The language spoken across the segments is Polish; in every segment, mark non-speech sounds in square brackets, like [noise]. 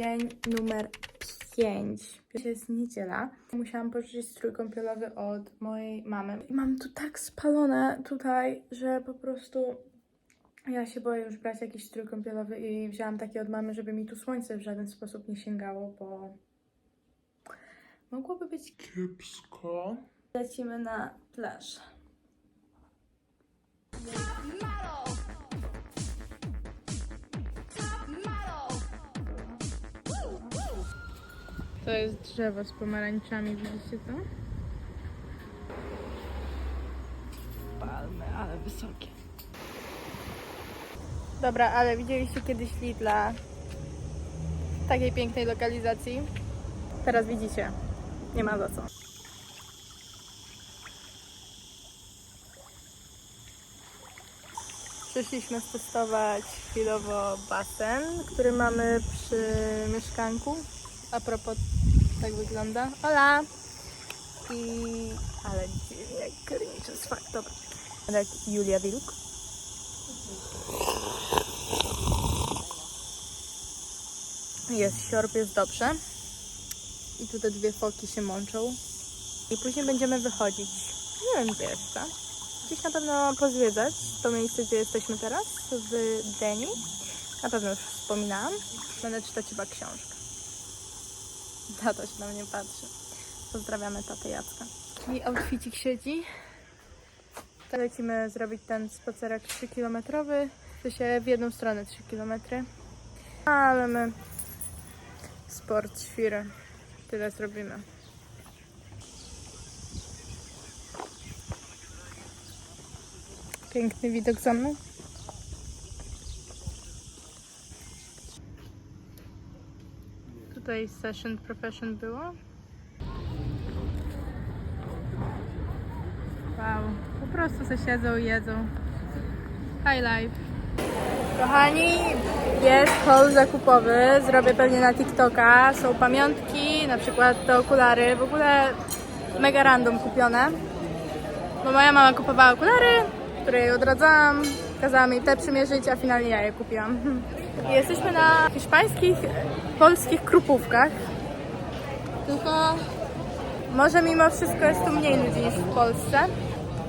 Dzień numer 5. Dzisiaj jest niedziela. Musiałam pożyczyć strój kąpielowy od mojej mamy. I mam tu tak spalone tutaj, że po prostu ja się boję już brać jakiś strój kąpielowy i wzięłam taki od mamy, żeby mi tu słońce w żaden sposób nie sięgało, bo mogłoby być kiepsko. Lecimy na plażę. To jest drzewo z pomarańczami, widzicie to? Palmy, ale wysokie. Dobra, ale widzieliście kiedyś Lidla w takiej pięknej lokalizacji? Teraz widzicie. Nie ma za co. Przyszliśmy testować chwilowo basen, który mamy przy mieszkanku. A propos, tak wygląda. Hola! I... ale dziwnie, gryniczy jest fakt, dobra. Jak Julia Wilk. Jest siorb, jest dobrze. I tu te dwie foki się mączą. I później będziemy wychodzić. Nie wiem gdzie jeszcze. Gdzieś na pewno pozwiedzać to miejsce, gdzie jesteśmy teraz, w Deni. Na pewno już wspominałam. Będę czytać chyba książkę. [laughs] Tata się na mnie patrzy. Pozdrawiamy tatę Jacka. I outfitik siedzi. Lecimy zrobić ten spacerek 3 km. To się w jedną stronę 3 km. Ale my sport, świry. Tyle zrobimy. Piękny widok za mną. Tutaj session profession było. Wow, po prostu se siedzą i jedzą. High life. Kochani, jest haul zakupowy. Zrobię pewnie na TikToka. Są pamiątki, na przykład te okulary. W ogóle mega random kupione. Bo moja mama kupowała okulary, które jej odradzałam. Kazała mi te przymierzyć, a finalnie ja je kupiłam. [laughs] Jesteśmy na hiszpańskich, polskich krupówkach. Tylko może mimo wszystko jest tu mniej ludzi niż w Polsce.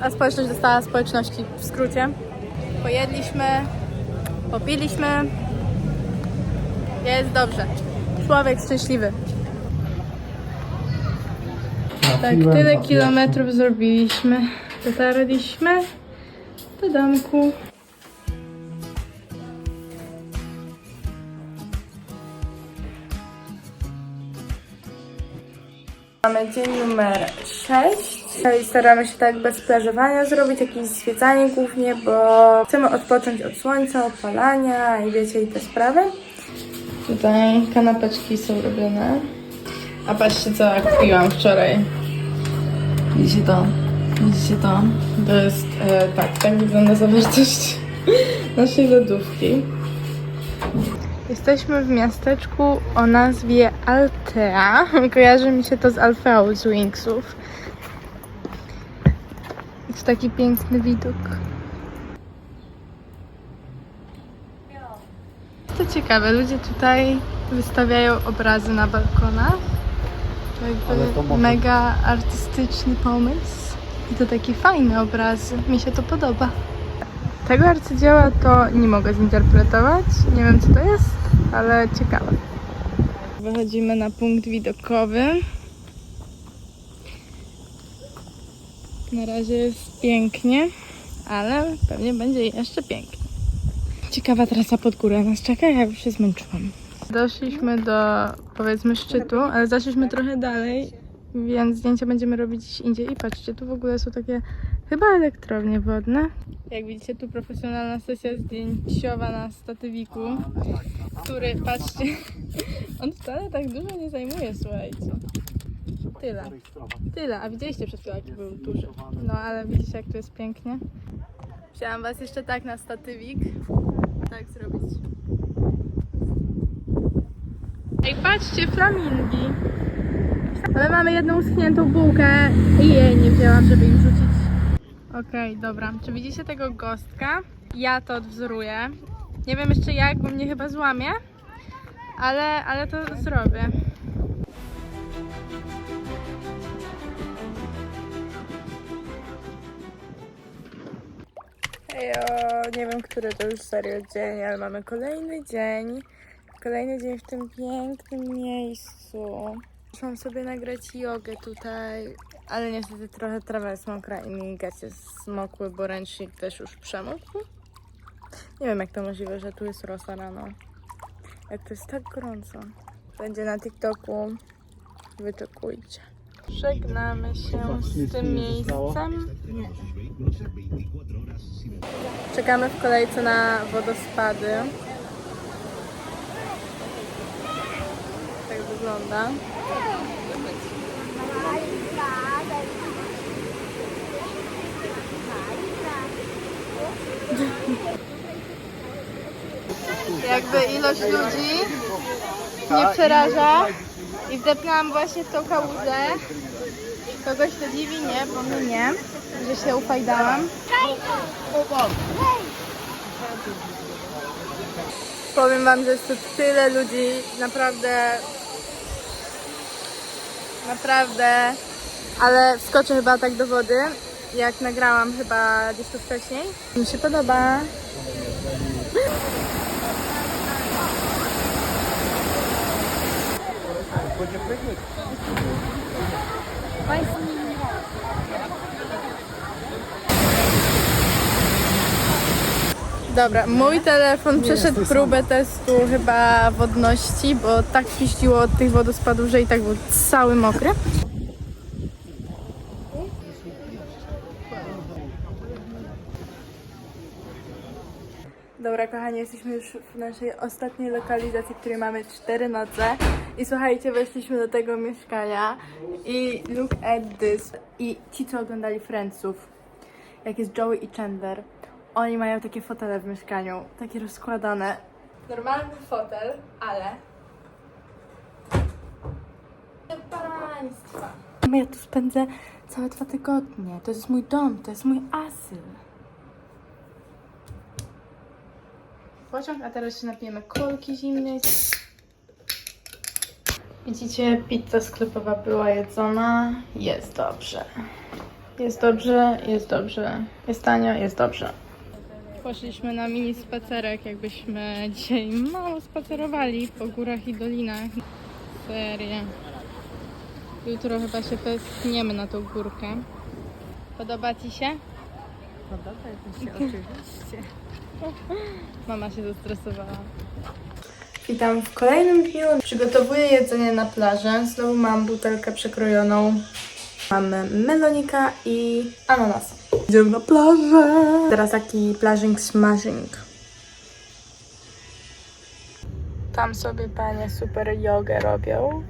A społeczność dostała społeczności w skrócie. Pojedliśmy, popiliśmy. Jest dobrze. Człowiek szczęśliwy. Tak, tyle kilometrów zrobiliśmy. Dotarliśmy domku. Mamy dzień numer 6 i staramy się tak bez plażowania zrobić, jakieś zwiedzanie głównie, bo chcemy odpocząć od słońca, opalania i wiecie, i te sprawy. Tutaj kanapeczki są robione. A patrzcie co kupiłam wczoraj. Widzicie to? Widzicie to? To jest, e, tak, tak wygląda zawartość [laughs] naszej lodówki. Jesteśmy w miasteczku o nazwie Altea. Kojarzy mi się to z Alfeą z Wingsów. Jest taki piękny widok. To ciekawe, ludzie tutaj wystawiają obrazy na balkonach. To jakby mega artystyczny pomysł. I to takie fajne obrazy. Mi się to podoba. Tego arcydzieła to nie mogę zinterpretować. Nie wiem co to jest, ale ciekawe. Wychodzimy na punkt widokowy. Na razie jest pięknie, ale pewnie będzie jeszcze pięknie. Ciekawa trasa pod górę nas czeka, ja już się zmęczyłam. Doszliśmy do powiedzmy szczytu, ale zaszliśmy trochę dalej, więc zdjęcia będziemy robić indziej. I patrzcie, tu w ogóle są takie chyba elektrownie wodne. Jak widzicie, tu profesjonalna sesja zdjęciowa na statywiku, który, patrzcie, [laughs] on wcale tak dużo nie zajmuje, słuchajcie. Tyle. Tyle, a widzieliście przed chwilą jaki był duży. No ale widzicie jak tu jest pięknie. Chciałam was jeszcze tak na statywik tak zrobić. Ej, patrzcie, flamingi. Ale mamy jedną uschniętą bułkę i jej nie wzięłam, żeby im rzucić. Okej, dobra. Czy widzicie tego gostka? Ja to odwzoruję. Nie wiem jeszcze jak, bo mnie chyba złamie. ale, ale to zrobię. Hejo, nie wiem, który to już serio dzień, ale mamy kolejny dzień. Kolejny dzień w tym pięknym miejscu. Muszę sobie nagrać jogę tutaj, ale niestety trochę trawa jest mokra i mi gacie smokły, bo ręcznik też już przemógł. Nie wiem, jak to możliwe, że tu jest rosa rano. Jak to jest tak gorąco. Będzie na TikToku. Wyczekujcie. Żegnamy się z tym miejscem. Czekamy w kolejce na wodospady. Tak wygląda. Jakby ilość ludzi nie przeraża i wdepnęłam właśnie w tą kałużę. Kogoś to dziwi, nie, bo mnie nie, że się ufajdałam. Powiem wam, że jest tu tyle ludzi, naprawdę, naprawdę, ale wskoczę chyba tak do wody, jak nagrałam chyba gdzieś tu wcześniej. Mi się podoba. Dobra, mój telefon przeszedł próbę testu chyba wodności, bo tak piściło od tych wodospadów, że i tak był cały mokry. Dobra, kochani, jesteśmy już w naszej ostatniej lokalizacji, w której mamy cztery noce. I słuchajcie, weszliśmy do tego mieszkania i look at this. I ci, co oglądali Friendsów, jak jest Joey i Chandler, oni mają takie fotele w mieszkaniu, takie rozkładane. Normalny fotel, ale... Proszę Państwa. Ja tu spędzę całe dwa tygodnie. To jest mój dom, to jest mój asyl. Pociąg, a teraz się napijemy kolki zimnej. Widzicie, pizza sklepowa była jedzona. Jest dobrze. Jest dobrze, jest dobrze. Jest tanio, jest dobrze. Poszliśmy na mini spacerek, jakbyśmy dzisiaj mało spacerowali po górach i dolinach. Serio. Jutro chyba się testniemy na tą górkę. Podoba Ci się? Podoba mi się oczywiście. [laughs] Mama się zestresowała. Witam w kolejnym dniu. Przygotowuję jedzenie na plażę. Znowu mam butelkę przekrojoną. Mamy melonika i ananas. Idziemy na plażę. Teraz taki plażing smashing. Tam sobie panie super jogę robią.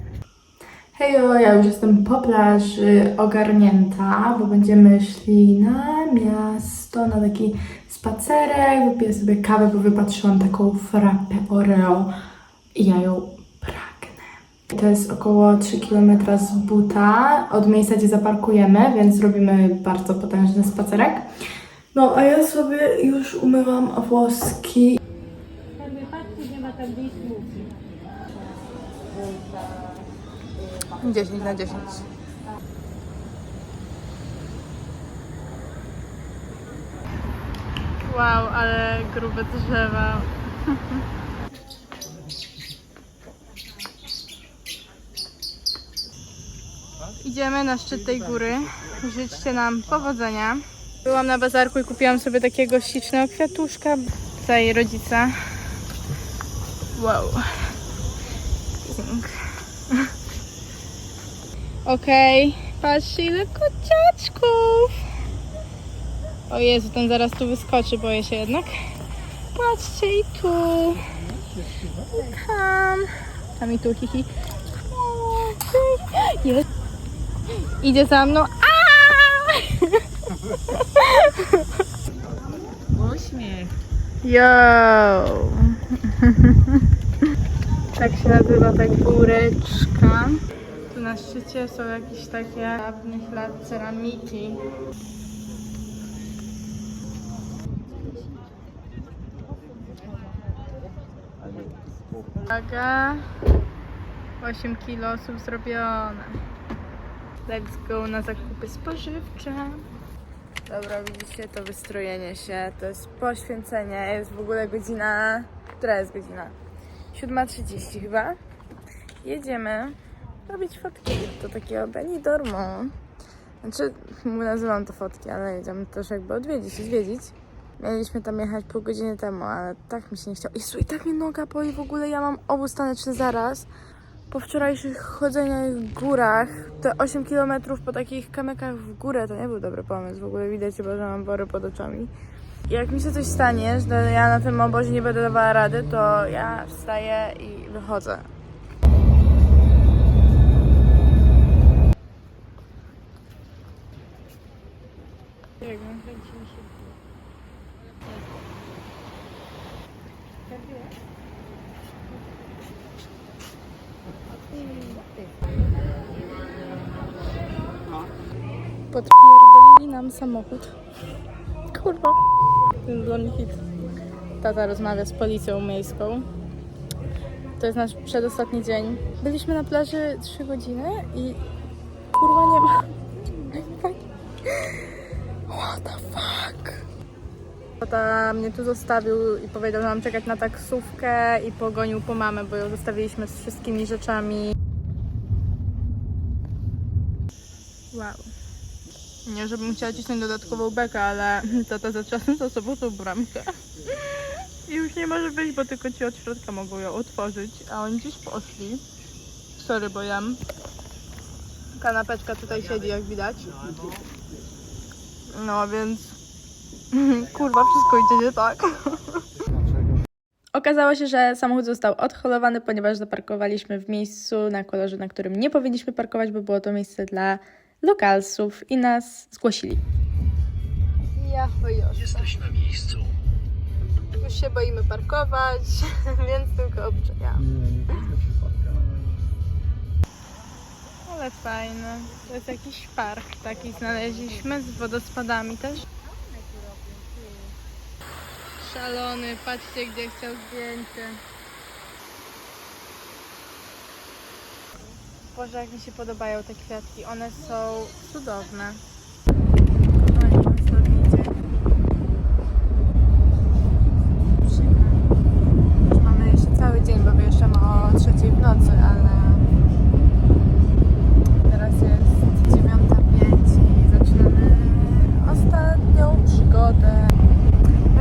Hejo, ja już jestem po plaży ogarnięta, bo będziemy szli na miasto, na taki spacerek, wypiję sobie kawę, bo wypatrzyłam taką frappę Oreo i ja ją. To jest około 3 km z buta od miejsca, gdzie zaparkujemy, więc zrobimy bardzo potężny spacerek. No, a ja sobie już umyłam włoski. 10 na 10. Wow, ale grube drzewa. [laughs] Idziemy na szczyt tej góry. Życzcie nam powodzenia. Byłam na bazarku i kupiłam sobie takiego ślicznego kwiatuszka jej rodzica. Wow. Pink. Okej, patrzcie ile kociaczków. O Jezu, ten zaraz tu wyskoczy, boję się jednak. Patrzcie i tu. I tam. Tam i tu, hihi. O. Idzie za mną. Uśmiech. Yo! tak się nazywa ta góreczka. Tu na szczycie są jakieś takie dawnych lat ceramiki. Uwaga. 8 kilo osób zrobione. Let's go na zakupy spożywcze. Dobra, widzicie to wystrojenie się, to jest poświęcenie. Jest w ogóle godzina. Która jest godzina? 7.30 chyba. Jedziemy robić fotki do takiego Benidormu. Znaczy, [laughs] nazywam to fotki, ale jedziemy też jakby odwiedzić zwiedzić. Mieliśmy tam jechać pół godziny temu, ale tak mi się nie chciało. Jezu, i tak mi noga boli w ogóle, ja mam obóz taneczny zaraz. Po wczorajszych chodzeniach w górach, te 8 km po takich kamykach w górę, to nie był dobry pomysł. W ogóle widać chyba, że mam wory pod oczami. Jak mi się coś stanie, że ja na tym obozie nie będę dawała rady, to ja wstaję i wychodzę. Podpierdolili nam samochód. Kurwa. Ten dla mnie hit. Tata rozmawia z policją miejską. To jest nasz przedostatni dzień. Byliśmy na plaży 3 godziny i kurwa nie ma. What the fuck? Tata mnie tu zostawił i powiedział, że mam czekać na taksówkę i pogonił po mamę, bo ją zostawiliśmy z wszystkimi rzeczami. Wow. Nie, żebym chciała cisnąć dodatkową bekę, ale tata za czasem za sobą tą bramkę. I już nie może być, bo tylko ci od środka mogą ją otworzyć, a oni gdzieś poszli. Sorry, bo jam. Kanapeczka tutaj siedzi, jak widać. No więc... [laughs] Kurwa, wszystko idzie nie tak. Okazało się, że samochód został odholowany, ponieważ zaparkowaliśmy w miejscu na kolorze, na którym nie powinniśmy parkować, bo było to miejsce dla lokalsów i nas zgłosili. Ja już. Jesteś na miejscu. Już się boimy parkować, [laughs] więc tylko obczajamy. Ale fajne. To jest jakiś park taki znaleźliśmy z wodospadami też. Szalony, patrzcie gdzie chciał zdjęcie. Boże, jak mi się podobają te kwiatki. One są cudowne. Kochani, ostatni dzień. Już mamy jeszcze cały dzień, bo wyjeżdżamy o trzeciej w nocy, ale teraz jest 9.05 i zaczynamy ostatnią przygodę.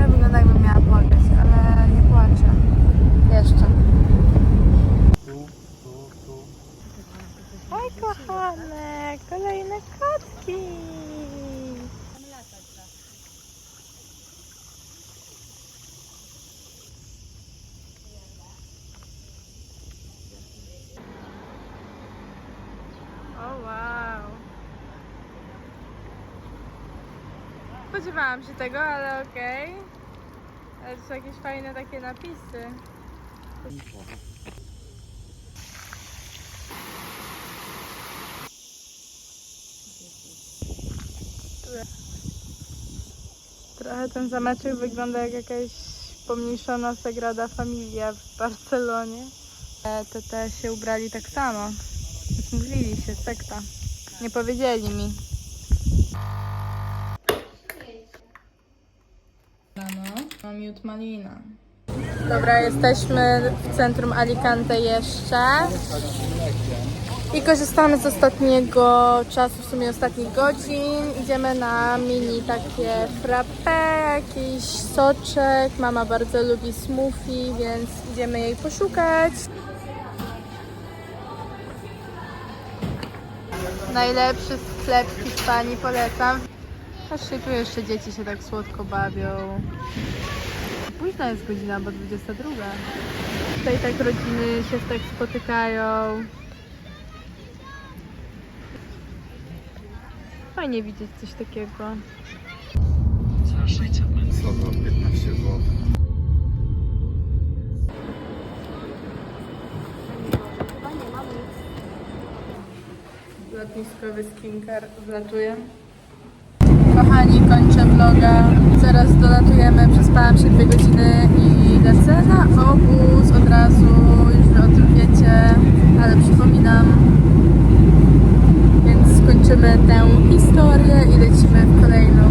Ja wygląda jakbym miała płakać, ale nie płaczę. Jeszcze. Oj kochane, kolejne kotki. O wow. Spodziewałam się tego, ale okej. Ale to są jakieś fajne takie napisy. Trochę ten zameczek wygląda jak jakaś pomniejszona Sagrada Familia w Barcelonie. Te, te się ubrali tak samo. Zmówili się, sekta. Nie powiedzieli mi. Rano mam miód malina. Dobra, jesteśmy w centrum Alicante jeszcze. I korzystamy z ostatniego czasu, w sumie ostatnich godzin. Idziemy na mini takie frappe, jakiś soczek. Mama bardzo lubi smoothie, więc idziemy jej poszukać. Najlepszy sklep w Hiszpanii, polecam. Patrzcie, tu jeszcze dzieci się tak słodko bawią. Późna jest godzina, bo 22. Tutaj tak rodziny się tak spotykają. Fajnie widzieć coś takiego. Za 600 metrów. Słowo 15 zł. Lotniskowy skincare wlatuje vloga. Zaraz dolatujemy, przespałam się dwie godziny i lecę na obóz od razu, już wy o tym wiecie, ale przypominam. Więc skończymy tę historię i lecimy w kolejną